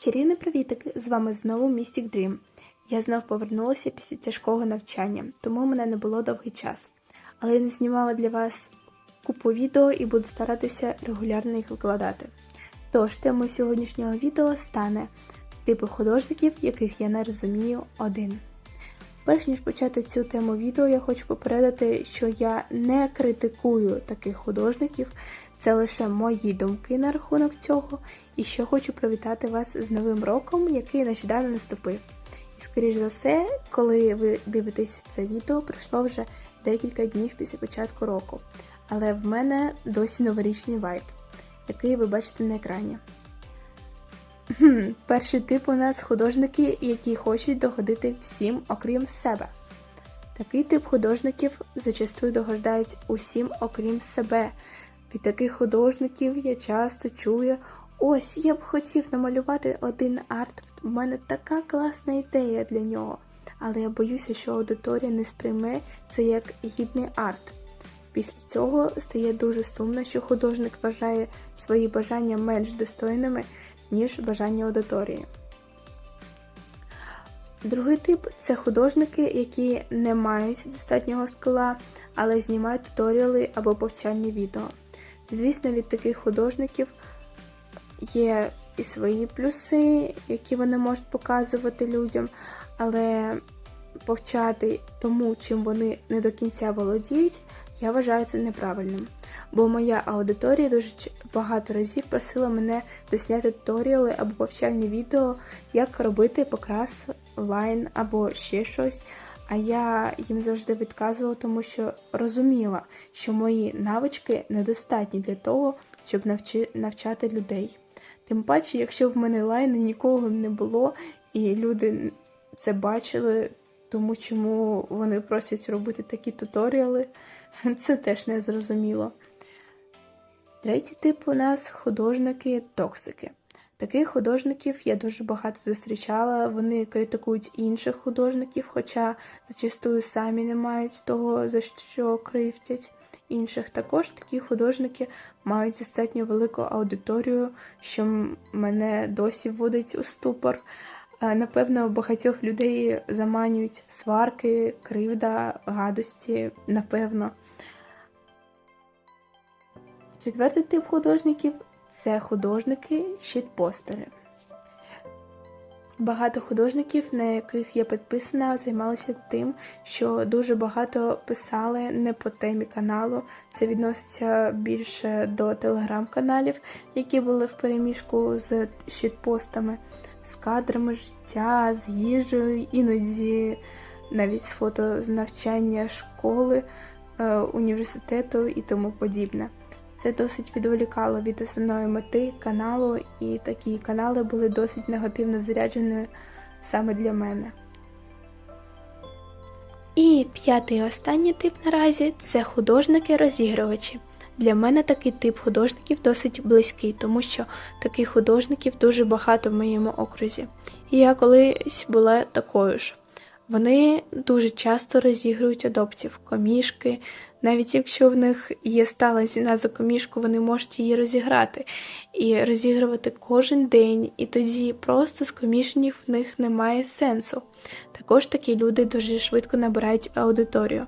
Чарівний привітик! З вами знову Mystic Dream. Я знов повернулася після тяжкого навчання, тому у мене не було довгий час. Але я не знімала для вас купу відео і буду старатися регулярно їх викладати. Тож, темою сьогоднішнього відео стане типи художників, яких я не розумію один. Перш ніж почати цю тему відео, я хочу попередити, що я не критикую таких художників, це лише мої думки на рахунок цього, і що хочу привітати вас з Новим роком, який нещодавно наступив. І, скоріш за все, коли ви дивитесь це відео, пройшло вже декілька днів після початку року. Але в мене досі новорічний вайб, який ви бачите на екрані. Перший тип у нас художники, які хочуть догодити всім, окрім себе. Такий тип художників зачастую догождають усім, окрім себе. Від таких художників я часто чую: ось я б хотів намалювати один арт, у мене така класна ідея для нього. Але я боюся, що аудиторія не сприйме це як гідний арт. Після цього стає дуже сумно, що художник вважає свої бажання менш достойними, ніж бажання аудиторії. Другий тип це художники, які не мають достатнього скила, але знімають туторіали або повчальні відео. Звісно, від таких художників є і свої плюси, які вони можуть показувати людям, але повчати тому, чим вони не до кінця володіють, я вважаю це неправильним. Бо моя аудиторія дуже багато разів просила мене засняти туторіали або повчальні відео, як робити покрас лайн або ще щось. А я їм завжди відказувала, тому що розуміла, що мої навички недостатні для того, щоб навчи, навчати людей. Тим паче, якщо в мене лайни нікого не було, і люди це бачили, тому чому вони просять робити такі туторіали, це теж не зрозуміло. Третій тип у нас художники-токсики. Таких художників я дуже багато зустрічала. Вони критикують інших художників, хоча зачастую самі не мають того, за що кривдять інших. Також такі художники мають достатньо велику аудиторію, що мене досі вводить у ступор. Напевно, багатьох людей заманюють сварки, кривда, гадості, напевно. Четвертий тип художників це художники щитпостери. Багато художників, на яких я підписана, займалися тим, що дуже багато писали не по темі каналу. Це відноситься більше до телеграм-каналів, які були в переміжку з щитпостами, з кадрами життя, з їжею, іноді навіть з фото з навчання школи, е, університету і тому подібне. Це досить відволікало від основної мети каналу, і такі канали були досить негативно заряджені саме для мене. І п'ятий і останній тип наразі це художники-розігрувачі. Для мене такий тип художників досить близький, тому що таких художників дуже багато в моєму окрузі. І я колись була такою ж. Вони дуже часто розігрують адоптів, комішки, навіть якщо в них є стала ціна за комішку, вони можуть її розіграти і розігрувати кожен день, і тоді просто з комішенів в них немає сенсу. Також такі люди дуже швидко набирають аудиторію.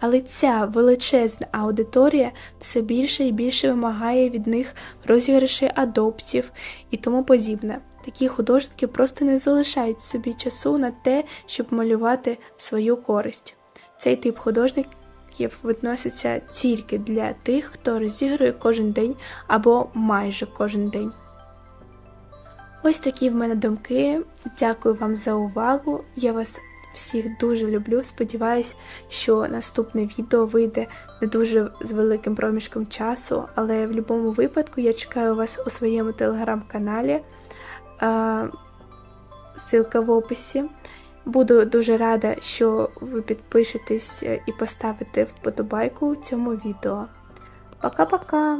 Але ця величезна аудиторія все більше і більше вимагає від них розіграші адоптів і тому подібне. Такі художники просто не залишають собі часу на те, щоб малювати свою користь. Цей тип художників відноситься тільки для тих, хто розігрує кожен день або майже кожен день. Ось такі в мене думки. Дякую вам за увагу. Я вас всіх дуже люблю. Сподіваюсь, що наступне відео вийде не дуже з великим проміжком часу, але в будь-якому випадку я чекаю вас у своєму телеграм-каналі. Ссылка в описі. Буду дуже рада, що ви підпишетесь і поставите вподобайку цьому відео. Пока-пока!